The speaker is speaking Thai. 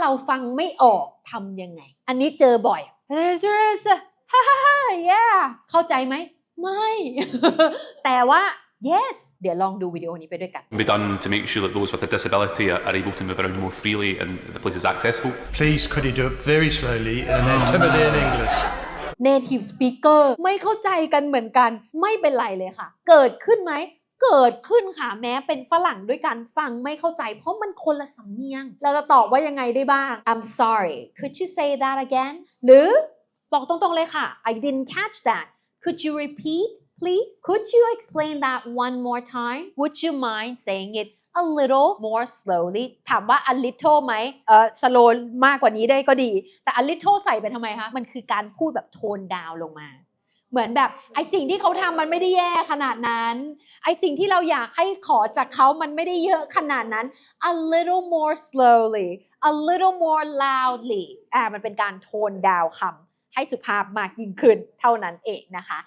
เราฟังไม่ออกทำยังไง อันนี้เจอบ่อยฮ่าฮ่าฮ่า yeah เข้าใจไหม ไม่ แต่ว่า yes เดี๋ยวลองดูวิดีโอนี้ไปด้วยกัน be done to make sure that those with a disability are, are able to move around more freely and the place is accessible. Please, could you do it very slowly and intimidating English? native speaker ไม่เข้าใจกันเหมือนกัน ไม่เป็นไรเลยค่ะ เกิดขึ้นไหม เกิดขึ้นค่ะแม้เป็นฝรั่งด้วยกันฟังไม่เข้าใจ เพราะมันคนละสำเนียง เราจะตอบว่ายังไงได้บ้าง I'm sorry could you say that again หรือบอกตรงๆเลยค่ะ I didn't catch that could you repeat please could you explain that one more time would you mind saying it a little more slowly ถามว่า a little ไหมเออ slow มากกว่านี้ได้ก็ดี แต่ a little ใส่ไปทำไมคะ มันคือการพูดแบบโทนดาวลงมา เหมือนแบบไอสิ่งที่เขาทำมันไม่ได้แย่ขนาดนั้น ไอสิ่งที่เราอยากให้ขอจากเขามันไม่ได้เยอะขนาดนั้น a little more slowly a little more loudly อ่ามันเป็นการโทนดาวคำให้สุภาพมากยิ่งขึ้นเท่านั้นเองนะคะ